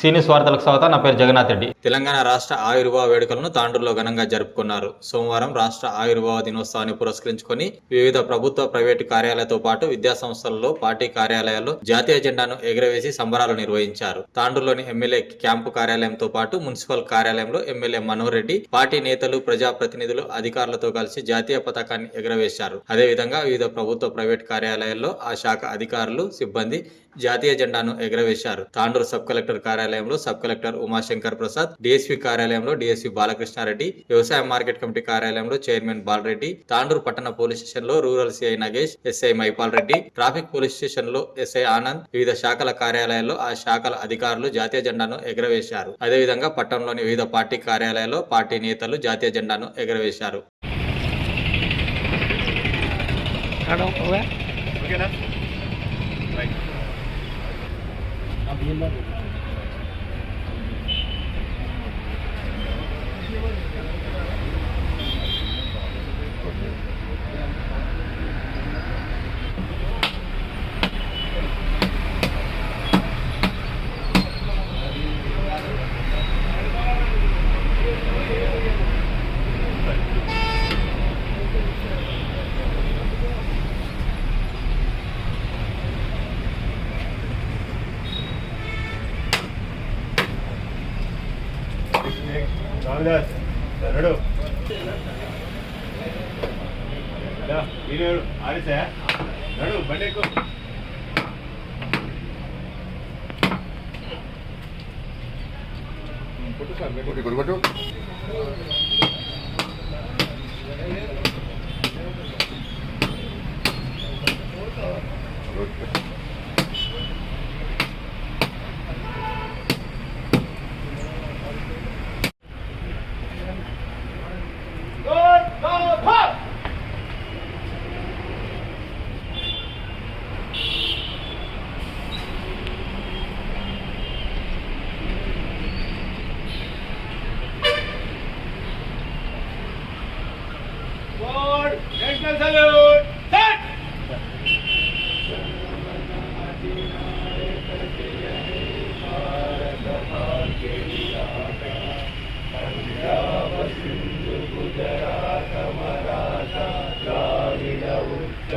సీనియస్ వార్తలకు స్వాగతం నా పేరు జగన్నాథ్ రెడ్డి. తెలంగాణ రాష్ట్ర ఆయుర్వేద వేడుకలను తాండూరులో ఘనంగా జరుపుకున్నారు. సోమవారం రాష్ట్ర ఆయుర్వేద దినోత్సవాన్ని పురస్కరించుకొని వివిధ ప్రభుత్వ ప్రైవేటు కార్యాలయాలతో పాటు విద్యా సంస్థలలో పార్టీ కార్యాలయాల్లో జాతీయ జెండాను ఎగురవేసి సంబరాలు నిర్వహించారు. తాండ్రులోని ఎమ్మెల్యే క్యాంపు కార్యాలయంతో పాటు మున్సిపల్ కార్యాలయంలో ఎమ్మెల్యే మనోహర్ రెడ్డి పార్టీ నేతలు ప్రజాప్రతినిధులు అధికారులతో కలిసి జాతీయ పతాకాన్ని ఎగురవేశారు. అదేవిధంగా వివిధ ప్రభుత్వ ప్రైవేట్ కార్యాలయాల్లో ఆ శాఖ అధికారులు సిబ్బంది జాతీయ జెండాను ఎగురవేశారు. తాండూరు సబ్ కలెక్టర్ కార్యాలయం కార్యాలయంలో sub collector Umashankar Prasad DSP కార్యాలయంలో డిఎస్పీ బాలకృష్ణారెడ్డి వ్యవసాయ మార్కెట్ కమిటీ కార్యాలయంలో చైర్మన్ బాలరెడ్డి తాండూరు పట్టణ పోలీస్ స్టేషన్లో rural CI Nagesh SI Maipal Reddy traffic police స్టేషన్లో ఎస్ఐ ఆనంద్ వివిధ శాఖల కార్యాలయాల్లో ఆ శాఖల అధికారులు జాతీయ జెండాను ఎగురవేశారు. అదేవిధంగా పట్టణంలోని వివిధ పార్టీ కార్యాలయాల్లో పార్టీ నేతలు జాతీయ జెండాను ఎగురవేశారు. రామదాస్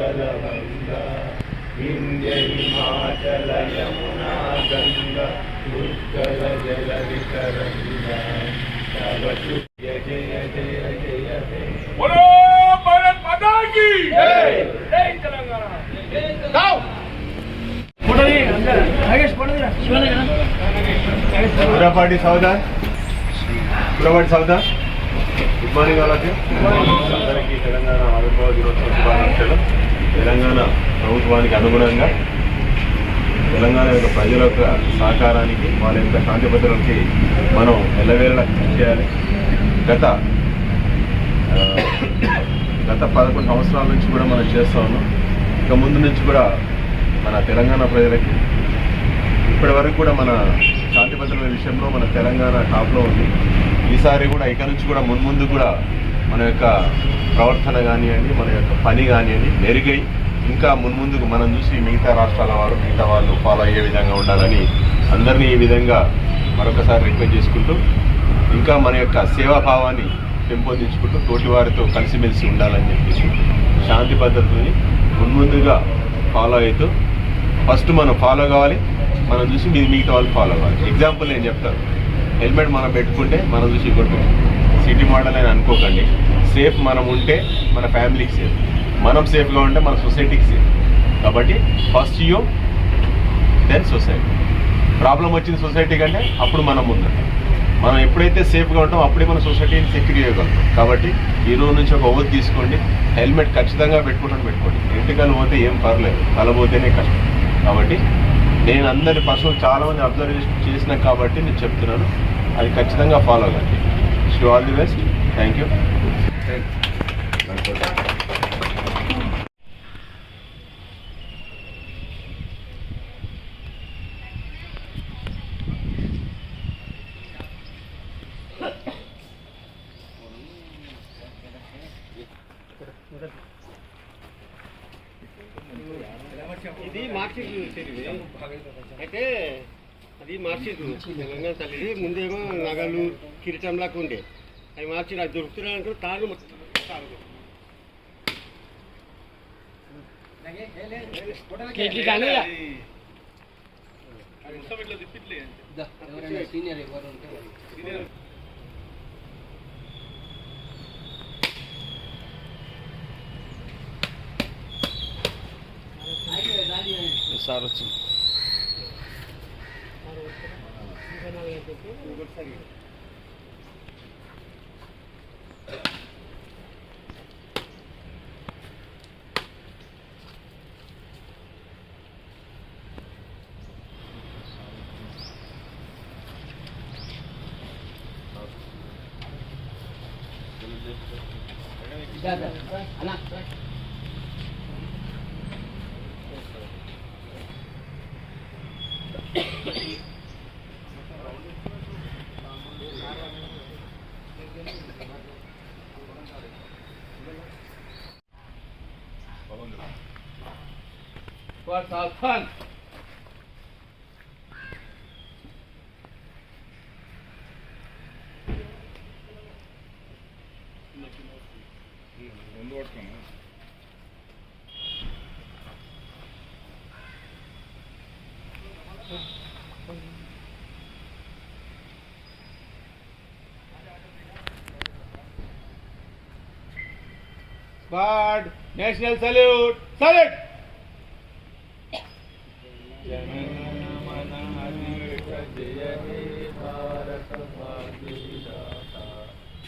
మంగళమంగా వింధ్య హిమాచల యమునా గంగ ఉత్కల జల సౌదా గురపాటి సౌదా గుడ్ మార్నింగ్ వాళ్ళకి అందరికీ తెలంగాణ ఆవిర్భావ దినోత్సవ శుభాకాంక్షలు. తెలంగాణ ప్రభుత్వానికి అనుగుణంగా తెలంగాణ యొక్క ప్రజల యొక్క సహకారానికి వాళ్ళ యొక్క శాంతి భద్రతలకి మనం ఎల్లవేళలా కృషి చేయాలి. గత గత పదకొండు సంవత్సరాల నుంచి కూడా మనం చేస్తూ ఉన్నాం. ఇక ముందు నుంచి కూడా మన తెలంగాణ ప్రజలకి ఇప్పటి వరకు కూడా మన శాంతి భద్రతల విషయంలో మన తెలంగాణ టాప్లో ఉంది. ఈసారి కూడా ఇక నుంచి కూడా మున్ముందు కూడా మన యొక్క ప్రవర్తన కానివ్వండి మన యొక్క పని కానివ్వండి మెరుగై ఇంకా మున్ముందుకు మనం చూసి మిగతా రాష్ట్రాల వారు మిగతా వాళ్ళు ఫాలో అయ్యే విధంగా ఉండాలని అందరినీ ఈ విధంగా మరొకసారి రిక్వెస్ట్ చేసుకుంటూ ఇంకా మన యొక్క సేవాభావాన్ని పెంపొందించుకుంటూ తోటి వారితో కలిసిమెలిసి ఉండాలని చెప్పేసి శాంతి పద్ధతుల్ని మున్ముందుగా ఫాలో అవుతూ ఫస్ట్ మనం ఫాలో కావాలి. మనం చూసి మీ మిగతా వాళ్ళు ఫాలో కావాలి. ఎగ్జాంపుల్ నేను చెప్తాను. హెల్మెట్ మనం పెట్టుకుంటే మనం చూసి కొట్టుకుంటాం. సిటీ మోడల్ అని అనుకోకండి. సేఫ్ మనం ఉంటే మన ఫ్యామిలీకి సేఫ్. మనం సేఫ్గా ఉంటే మన సొసైటీకి సేఫ్. కాబట్టి first you then society. Problem వచ్చింది సొసైటీ కంటే అప్పుడు మనం ముందుంటాం మనం ఎప్పుడైతే సేఫ్గా ఉంటామో అప్పుడే మన సొసైటీని సెక్యూర్ చేయగలుగుతాం. కాబట్టి ఈ రోజు నుంచి ఒక ఓవర్ తీసుకోండి. హెల్మెట్ ఖచ్చితంగా పెట్టుకుంటాను పెట్టుకోండి. ఇంటికల్ పోతే ఏం పర్లేదు. కలబోతేనే కష్టం. కాబట్టి నేను అందరి పశువులు చాలామంది అబ్జర్వేషన్ చేసిన కాబట్టి నేను చెప్తున్నాను. అది ఖచ్చితంగా ఫాలో కండి shoe all the best thank you ఇది మార్క్షీట్ ఇచ్చేది అయితే అది మార్చిరు తెలంగాణ తల్లి ముందేమో నగలు కిరీటంలాగా ఉండే అవి మార్చి అది దొరుకుతున్నాయి అనుకో. కేట్లు కానీ సార్ వచ్చింది. What's up, fun? God national salute. Salute!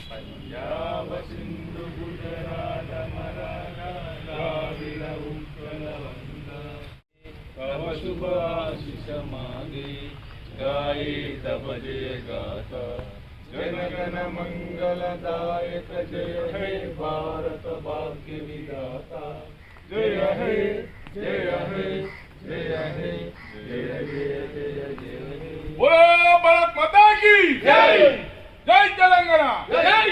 Punjab Sindhu Gujarat మరాఠాల కవశుభాశిషమాది గాయి తపజే గాథ. गण मंगलदायक जय हे भारत भाग्य विधाता जय हे जय हे जय हे जय जय जय जय हे। बोलो भारत माता की जय। जय। तेलंगाना। जय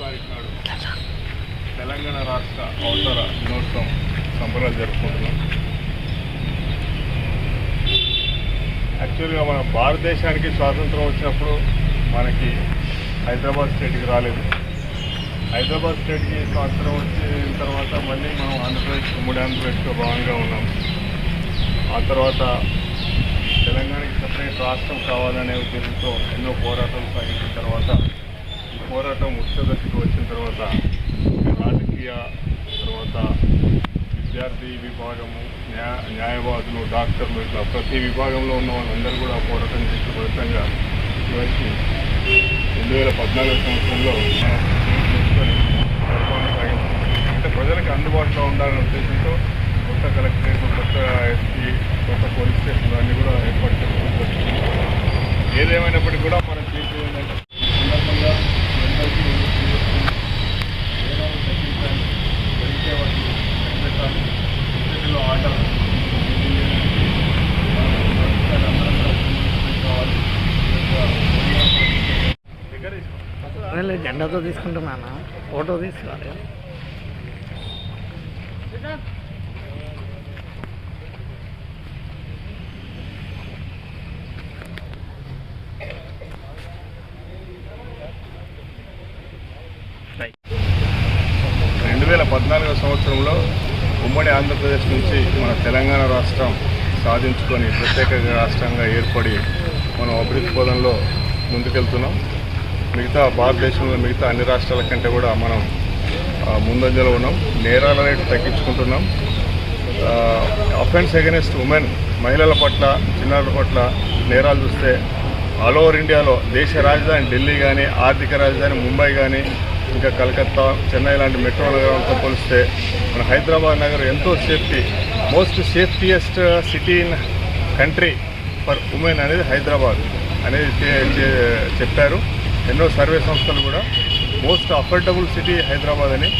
గంగ నాడు తెలంగాణ రాష్ట్ర అవసర దినోత్సవం సంబరాలు జరుపుకుంటున్నాం. యాక్చువల్గా మన భారతదేశానికి స్వాతంత్రం వచ్చినప్పుడు మనకి హైదరాబాద్ స్టేట్కి రాలేదు. హైదరాబాద్ స్టేట్కి స్వాతంత్రం వచ్చిన తర్వాత మళ్ళీ మనం ఆంధ్రప్రదేశ్ ఉమ్మడి ఆంధ్రప్రదేశ్లో భాగంగా ఉన్నాం. ఆ తర్వాత తెలంగాణకి సపరేట్ రాష్ట్రం కావాలనే ఉద్దేశంతో ఎన్నో పోరాటాలు సాగించిన తర్వాత ఈ పోరాటం ఉచ్చదశకు వచ్చిన తర్వాత రాజకీయ తర్వాత విద్యార్థి విభాగము న్యాయ న్యాయవాదులు డాక్టర్లు ఇట్లా ప్రతి విభాగంలో ఉన్న వాళ్ళందరూ కూడా పోరాటం చేసిన ఫలితంగా ఇవన్నీ రెండు వేల పద్నాలుగు సంవత్సరంలో అంటే ప్రజలకు అందుబాటులో ఉండాలనే ఉద్దేశంతో కొత్త కలెక్టరేట్ కొత్త ఎస్పీ కొత్త పోలీస్ స్టేషన్లు అన్నీ కూడా ఏర్పాటు చేసుకోవచ్చు ఏదేమైనప్పటికీ కూడా మనం చేసేది ఏంటంటే సందర్భంగా అందరికీ తగ్గించాలి ఆటలు లేదు జెండాతో తీసుకుంటున్నాను ఫోటో తీసుకోవాలి రెండు వేల పద్నాలుగో సంవత్సరంలో ఉమ్మడి ఆంధ్రప్రదేశ్ నుంచి మన తెలంగాణ రాష్ట్రం సాధించుకొని ప్రత్యేక రాష్ట్రంగా ఏర్పడి మనం అభివృద్ధి పదంలో ముందుకెళ్తున్నాం. మిగతా భారతదేశంలో మిగతా అన్ని రాష్ట్రాల కంటే కూడా మనం ముందంజలో ఉన్నాం. నేరాల రేటు తగ్గించుకుంటున్నాం. అఫెన్స్ అగెనిస్ట్ ఉమెన్ మహిళల పట్ల చిన్నారుల పట్ల నేరాలు చూస్తే ఆల్ ఓవర్ ఇండియాలో దేశ రాజధాని ఢిల్లీ కానీ ఆర్థిక రాజధాని ముంబై కానీ ఇంకా కలకత్తా చెన్నై లాంటి మెట్రో నగరాలతో పోలిస్తే మన హైదరాబాద్ నగరం ఎంతో safety most safetiest city in country for women అనేది హైదరాబాద్ అనేది చెప్పారు. ఎన్నో సర్వే సంస్థలు కూడా మోస్ట్ అఫోర్డబుల్ సిటీ హైదరాబాద్ అని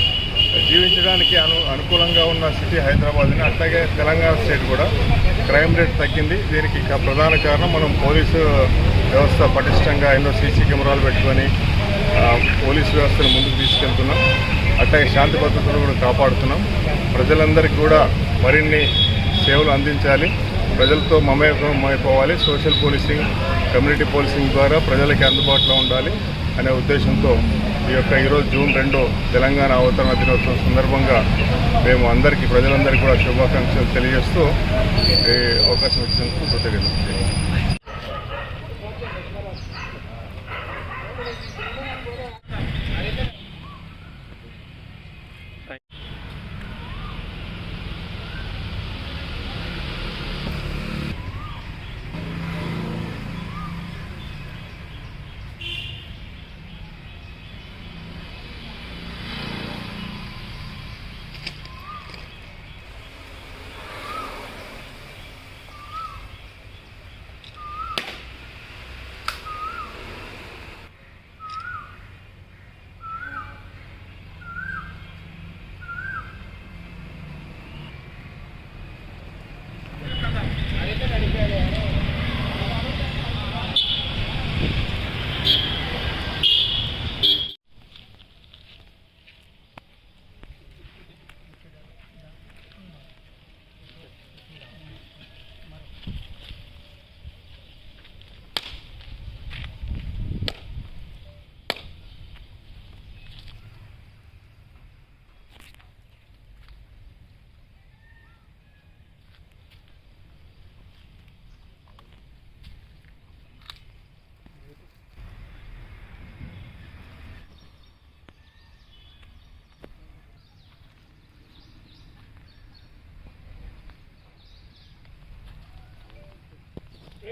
జీవించడానికి అను అనుకూలంగా ఉన్న సిటీ హైదరాబాద్ అని అట్లాగే తెలంగాణ స్టేట్ కూడా క్రైమ్ రేట్ తగ్గింది. దీనికి ప్రధాన కారణం మనం పోలీసు వ్యవస్థ పటిష్టంగా ఎన్నో సీసీ కెమెరాలు పెట్టుకొని పోలీస్ వ్యవస్థను ముందుకు తీసుకెళ్తున్నాం. అట్లాగే శాంతి భద్రతలు కూడా కాపాడుతున్నాం. ప్రజలందరికీ కూడా మరిన్ని సేవలు అందించాలి. ప్రజలతో మమేకమైపోవాలి సోషల్ పోలీసింగ్ కమ్యూనిటీ పోలీసింగ్ ద్వారా ప్రజలకి అందుబాటులో ఉండాలి అనే ఉద్దేశంతో ఈ యొక్క ఈరోజు జూన్ రెండు తెలంగాణ అవతరణ దినోత్సవం సందర్భంగా మేము అందరికీ ప్రజలందరికీ కూడా శుభాకాంక్షలు తెలియజేస్తూ ఈ అవకాశం ఇచ్చినందుకు కృతజ్ఞతలు.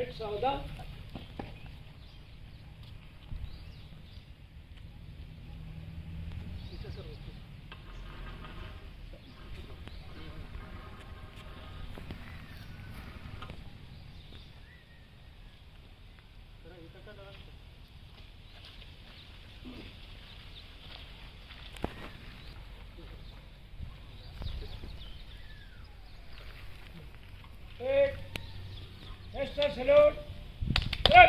एक सौदा Barcelona. ¡Bien!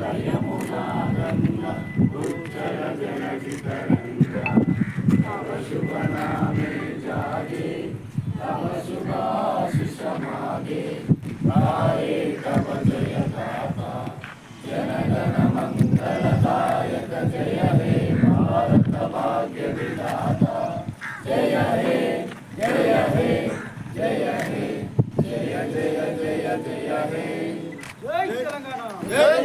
జై తెలంగాణ. జై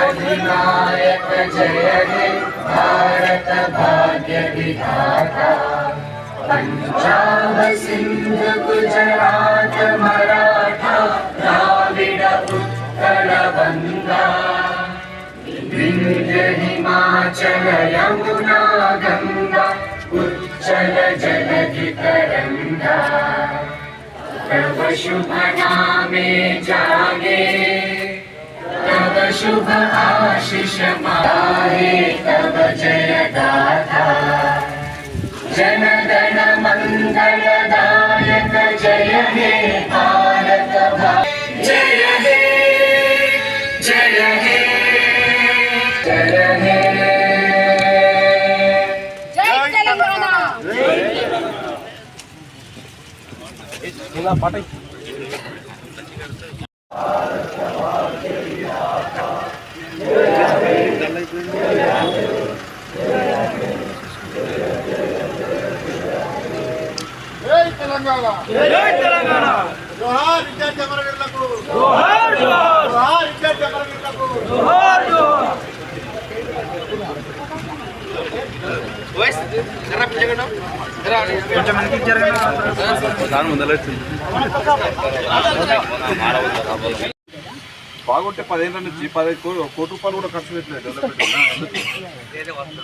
अधिनायक जय हे भारत भाग्य विधाता पंजाब सिंध गुजरात मराठा द्राविड उत्तर बंगा विंध्य हिमाचल यमुना गंगा उच्चल जलधि तरंगा प्रभु शुभ नामे जागे। शुभ आशीष माहे तब जय गाथा जन गण मंगल दायक जय हे भारत जय हे जय हे जय हे जय तेलंगाना బాగుంటే పదిహేను నుంచి పదహైదు కోటి కోటి రూపాయలు కూడా ఖర్చు పెట్టలేదు డెవలప్మెంట్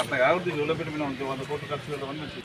అట్లా కాదు డెవలప్మెంట్ మీద వంద కోట్లు ఖర్చు పెట్టడం మంచిది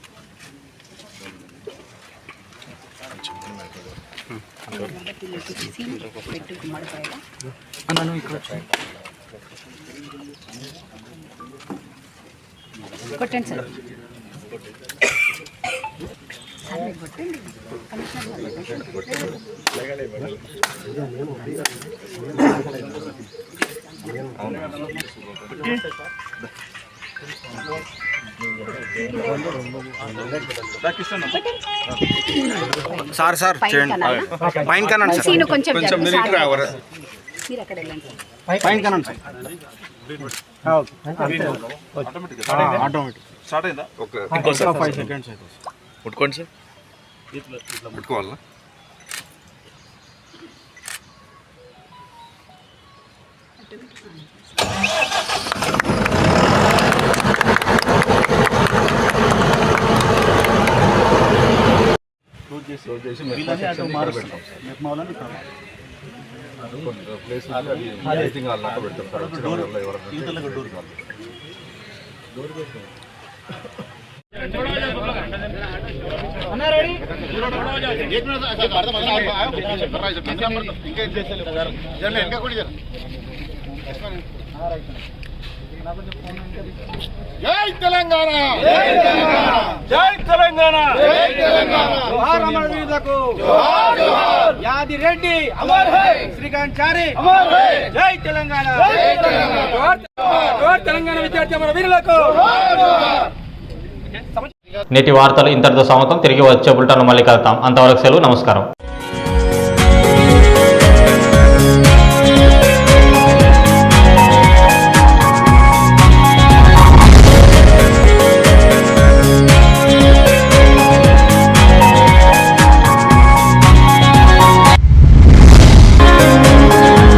పెట్టు గుమ్మడికాయ కొట్టండి సార్ సార్. సార్ సార్ పైన కనండి సార్. కొంచెం మీరు సార్. అక్కడ వెళ్ళండి పైన కనండి సార్. ఆటోమేటిక్. స్టార్ట్ అయిందా? ఒక ఫైవ్ సెకండ్స్ అయితే. ముట్టుకోండి సార్. ముట్టుకోవాలా? వీళ్ళని అటు మారుస్తాం. నిర్మాలని ఇక్కడ డోర్ జై తెలంగాణ! జై తెలంగాణ! జోహార్ అమర వీరులకు! యాది రెడ్డి అమర్ హై! శ్రీకాంత్ చారి అమర్ హై! జై తెలంగాణ! జోహార్ జోహార్ తెలంగాణ విద్యార్థి అమర వీరులకు! నేటి వార్తలు ఇంతటితో సమతం తిరిగి వచ్చే బులెటిన్ మళ్ళీ కలుద్దాం. అంతవరకు సెలవు. నమస్కారం.